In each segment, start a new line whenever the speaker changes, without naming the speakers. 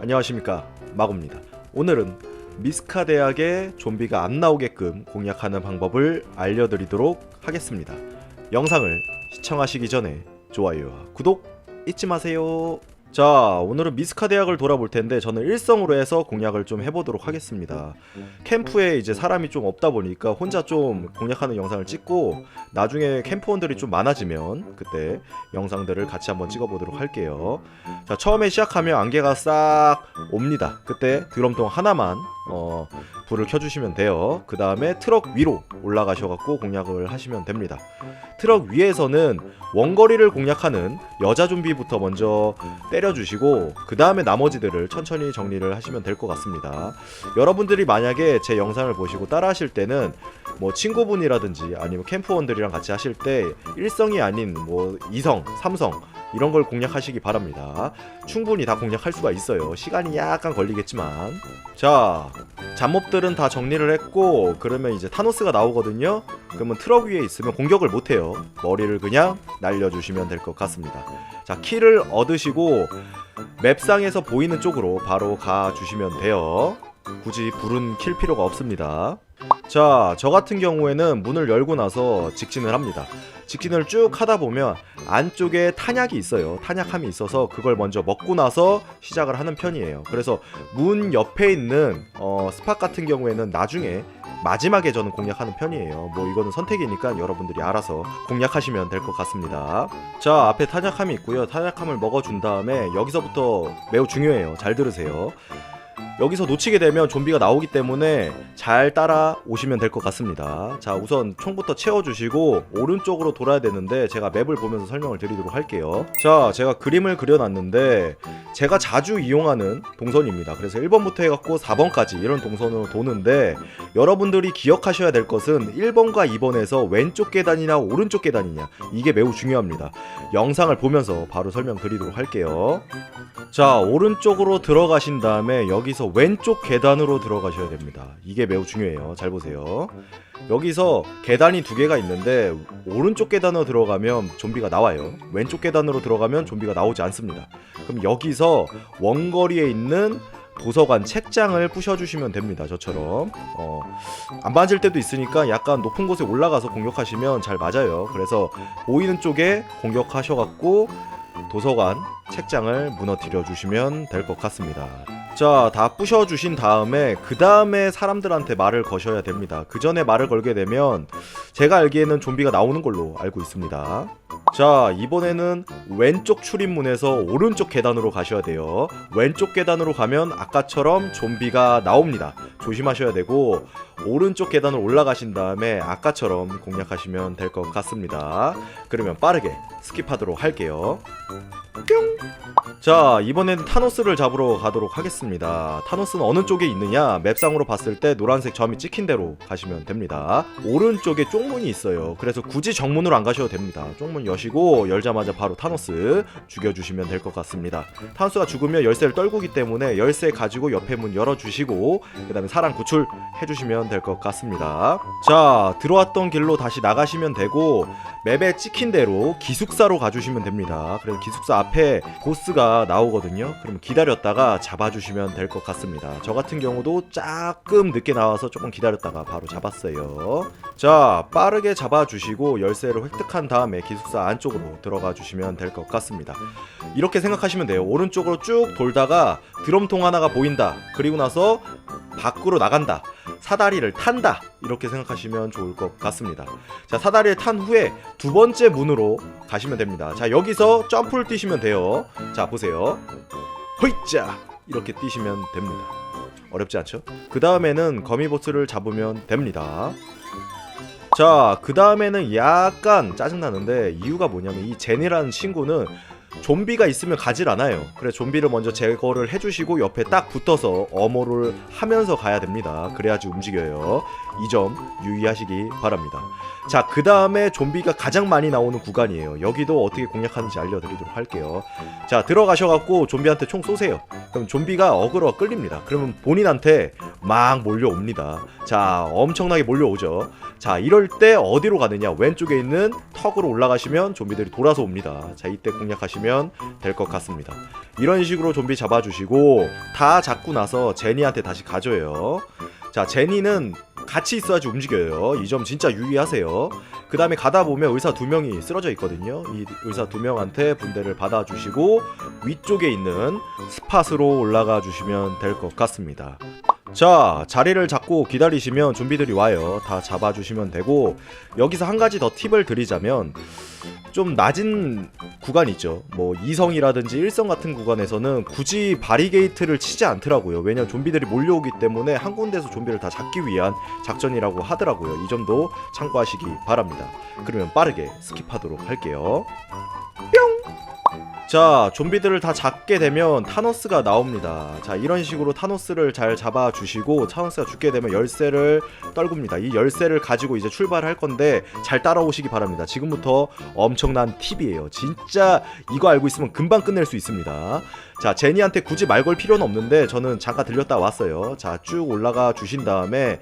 안녕하십니까 마고입니다. 오늘은 미스카 대학의 좀비가 안 나오게끔 공략하는 방법을 알려드리도록 하겠습니다. 영상을 시청하시기 전에 좋아요와 구독 잊지 마세요. 자 오늘은 미스카 대학을 돌아볼 텐데 저는 일성으로 해서 공략을 좀 해보도록 하겠습니다. 캠프에 이제 사람이 좀 없다 보니까 혼자 좀 공략하는 영상을 찍고 나중에 캠프원들이 좀 많아지면 그때 영상들을 같이 한번 찍어보도록 할게요. 자 처음에 시작하면 안개가 싹 옵니다. 그때 드럼통 하나만 어, 불을 켜주시면 돼요. 그 다음에 트럭 위로 올라가셔갖고 공략을 하시면 됩니다. 트럭 위에서는 원거리를 공략하는 여자 좀비부터 먼저 때려주시고 그 다음에 나머지들을 천천히 정리를 하시면 될 것 같습니다. 여러분들이 만약에 제 영상을 보시고 따라 하실 때는 뭐 친구분이라든지 아니면 캠프원들이랑 같이 하실 때 일성이 아닌 뭐 이성, 삼성 이런 걸 공략하시기 바랍니다. 충분히 다 공략할 수가 있어요. 시간이 약간 걸리겠지만 자 잡몹들은 다 정리를 했고 그러면 이제 타노스가 나오거든요. 그러면 트럭 위에 있으면 공격을 못해요. 머리를 그냥 날려주시면 될 것 같습니다. 자 키를 얻으시고 맵상에서 보이는 쪽으로 바로 가주시면 돼요. 굳이 불은 킬 필요가 없습니다. 자, 저 같은 경우에는 문을 열고 나서 직진을 합니다. 직진을 쭉 하다 보면 안쪽에 탄약이 있어요. 탄약함이 있어서 그걸 먼저 먹고 나서 시작을 하는 편이에요. 그래서 문 옆에 있는 어, 스팟 같은 경우에는 나중에 마지막에 저는 공략하는 편이에요. 뭐 이거는 선택이니까 여러분들이 알아서 공략하시면 될 것 같습니다. 자, 앞에 탄약함이 있고요. 탄약함을 먹어준 다음에 여기서부터 매우 중요해요. 잘 들으세요. 여기서 놓치게 되면 좀비가 나오기 때문에 잘 따라 오시면 될 것 같습니다. 자, 우선 총부터 채워주시고 오른쪽으로 돌아야 되는데 제가 맵을 보면서 설명을 드리도록 할게요. 자, 제가 그림을 그려놨는데 제가 자주 이용하는 동선입니다. 그래서 1번부터 해갖고 4번까지 이런 동선으로 도는데 여러분들이 기억하셔야 될 것은 1번과 2번에서 왼쪽 계단이나 오른쪽 계단이냐 이게 매우 중요합니다. 영상을 보면서 바로 설명드리도록 할게요. 자 오른쪽으로 들어가신 다음에 여기 서 왼쪽 계단으로 들어가셔야 됩니다. 이게 매우 중요해요. 잘 보세요. 여기서 계단이 두 개가 있는데 오른쪽 계단으로 들어가면 좀비가 나와요. 왼쪽 계단으로 들어가면 좀비가 나오지 않습니다. 그럼 여기서 원거리에 있는 도서관 책장을 부셔주시면 됩니다 저처럼. 어, 안 맞을 때도 있으니까 약간 높은 곳에 올라가서 공격하시면 잘 맞아요. 그래서 보이는 쪽에 공격하셔갖고 도서관 책장을 무너뜨려 주시면 될 것 같습니다. 자, 다 부셔 주신 다음에 그 다음에 사람들한테 말을 거셔야 됩니다. 그 전에 말을 걸게 되면 제가 알기에는 좀비가 나오는 걸로 알고 있습니다. 자, 이번에는 왼쪽 출입문에서 오른쪽 계단으로 가셔야 돼요. 왼쪽 계단으로 가면 아까처럼 좀비가 나옵니다. 조심하셔야 되고 오른쪽 계단을 올라가신 다음에 아까처럼 공략하시면 될 것 같습니다. 그러면 빠르게 스킵하도록 할게요. 뿅! 자, 이번엔 타노스를 잡으러 가도록 하겠습니다. 타노스는 어느 쪽에 있느냐? 맵상으로 봤을 때 노란색 점이 찍힌 대로 가시면 됩니다. 오른쪽에 쪽문이 있어요. 그래서 굳이 정문으로 안 가셔도 됩니다. 쪽문 여시고 열자마자 바로 타노스 죽여주시면 될 것 같습니다. 타노스가 죽으면 열쇠를 떨구기 때문에 열쇠 가지고 옆에 문 열어주시고 그 다음에 사람 구출 해주시면 될 것 같습니다. 자, 들어왔던 길로 다시 나가시면 되고 맵에 찍힌 대로 기숙사로 가주시면 됩니다. 그래서 기숙사 앞에 보스가 나오거든요. 그럼 기다렸다가 잡아주시면 될 것 같습니다. 저 같은 경우도 조금 늦게 나와서 조금 기다렸다가 바로 잡았어요. 자, 빠르게 잡아주시고 열쇠를 획득한 다음에 기숙사 안쪽으로 들어가 주시면 될 것 같습니다. 이렇게 생각하시면 돼요. 오른쪽으로 쭉 돌다가 드럼통 하나가 보인다. 그리고 나서 밖으로 나간다. 사다리를 탄다. 이렇게 생각하시면 좋을 것 같습니다. 자, 사다리를 탄 후에 두 번째 문으로 가시면 됩니다. 자, 여기서 점프를 뛰시면 돼요. 자, 보세요. 허이자! 이렇게 뛰시면 됩니다. 어렵지 않죠? 그 다음에는 거미보스를 잡으면 됩니다. 자, 그 다음에는 약간 짜증나는데 이유가 뭐냐면 이 제니라는 친구는 좀비가 있으면 가질 않아요. 그래 좀비를 먼저 제거를 해주시고 옆에 딱 붙어서 어모를 하면서 가야 됩니다. 그래야지 움직여요. 이 점 유의하시기 바랍니다. 자, 그 다음에 좀비가 가장 많이 나오는 구간이에요. 여기도 어떻게 공략하는지 알려드리도록 할게요. 자, 들어가셔갖고 좀비한테 총 쏘세요. 그럼 좀비가 어그로가 끌립니다. 그러면 본인한테 막 몰려옵니다. 자, 엄청나게 몰려오죠. 자, 이럴 때 어디로 가느냐? 왼쪽에 있는 턱으로 올라가시면 좀비들이 돌아서 옵니다. 자, 이때 공략하시면 될 것 같습니다. 이런 식으로 좀비 잡아주시고 다 잡고 나서 제니한테 다시 가져요. 자, 제니는 같이 있어야지 움직여요. 이 점 진짜 유의하세요. 그 다음에 가다 보면 의사 두 명이 쓰러져 있거든요. 이 의사 두 명한테 분대를 받아주시고 위쪽에 있는 스팟으로 올라가 주시면 될 것 같습니다. 자, 자리를 잡고 기다리시면 좀비들이 와요. 다 잡아주시면 되고 여기서 한 가지 더 팁을 드리자면 좀 낮은 구간 있죠. 뭐 2성이라든지 1성 같은 구간에서는 굳이 바리게이트를 치지 않더라고요. 왜냐면 좀비들이 몰려오기 때문에 한 군데서 좀비를 다 잡기 위한 작전이라고 하더라고요. 이 점도 참고하시기 바랍니다. 그러면 빠르게 스킵하도록 할게요. 자, 좀비들을 다 잡게 되면 타노스가 나옵니다. 자, 이런 식으로 타노스를 잘 잡아 주시고 타노스가 죽게 되면 열쇠를 떨굽니다. 이 열쇠를 가지고 이제 출발할 건데 잘 따라오시기 바랍니다. 지금부터 엄청 난 팁이에요. 진짜 이거 알고 있으면 금방 끝낼 수 있습니다. 자, 제니한테 굳이 말 걸 필요는 없는데 저는 잠깐 들렸다 왔어요. 자, 쭉 올라가 주신 다음에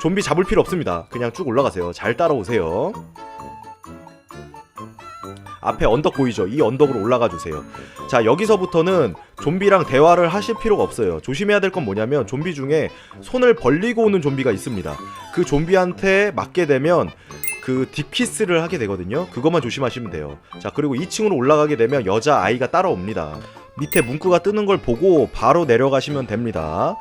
좀비 잡을 필요 없습니다. 그냥 쭉 올라가세요. 잘 따라오세요. 앞에 언덕 보이죠? 이 언덕으로 올라가 주세요. 자, 여기서부터는 좀비랑 대화를 하실 필요가 없어요. 조심해야 될 건 뭐냐면 좀비 중에 손을 벌리고 오는 좀비가 있습니다. 그 좀비한테 맞게 되면 그 딥키스를 하게 되거든요. 그것만 조심하시면 돼요. 자, 그리고 2층으로 올라가게 되면 여자 아이가 따라옵니다. 밑에 문구가 뜨는 걸 보고 바로 내려가시면 됩니다.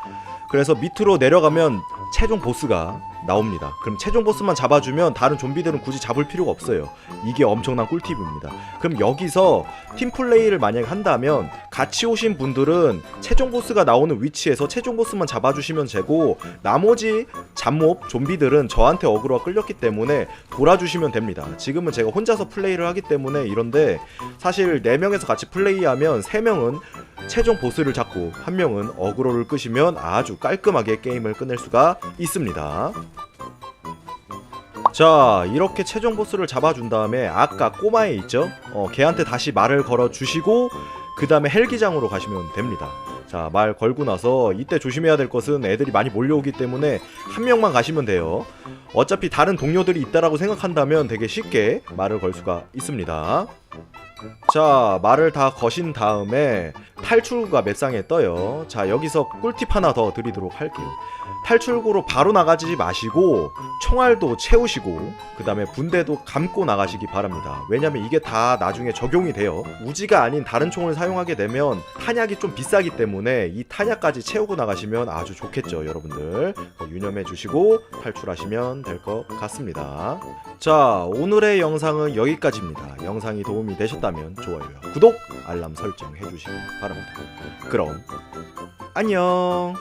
그래서 밑으로 내려가면 최종 보스가 나옵니다. 그럼 최종 보스만 잡아주면 다른 좀비들은 굳이 잡을 필요가 없어요. 이게 엄청난 꿀팁입니다. 그럼 여기서 팀 플레이를 만약에 한다면 같이 오신 분들은 최종 보스가 나오는 위치에서 최종 보스만 잡아주시면 되고 나머지 잡몹 좀비들은 저한테 어그로가 끌렸기 때문에 돌아주시면 됩니다. 지금은 제가 혼자서 플레이를 하기 때문에 이런데 사실 4명에서 같이 플레이하면 3명은 최종 보스를 잡고 한 명은 어그로를 끄시면 아주 깔끔하게 게임을 끝낼 수가 있습니다. 자 이렇게 최종 보스를 잡아준 다음에 아까 꼬마에 있죠? 어, 걔한테 다시 말을 걸어 주시고 그 다음에 헬기장으로 가시면 됩니다. 자 말 걸고 나서 이때 조심해야 될 것은 애들이 많이 몰려오기 때문에 한 명만 가시면 돼요. 어차피 다른 동료들이 있다라고 생각한다면 되게 쉽게 말을 걸 수가 있습니다. 자 말을 다 거신 다음에 탈출구가 맵상에 떠요? 자 여기서 꿀팁 하나 더 드리도록 할게요. 탈출구로 바로 나가지 마시고 총알도 채우시고 그 다음에 분대도 감고 나가시기 바랍니다. 왜냐면 이게 다 나중에 적용이 돼요. 우지가 아닌 다른 총을 사용하게 되면 탄약이 좀 비싸기 때문에 이 탄약까지 채우고 나가시면 아주 좋겠죠 여러분들. 유념해 주시고 탈출하시면 될 것 같습니다. 자 오늘의 영상은 여기까지입니다. 영상이 도움이 되셨다면 좋아요와 구독 알람 설정 해주시기 바랍니다. 그럼 안녕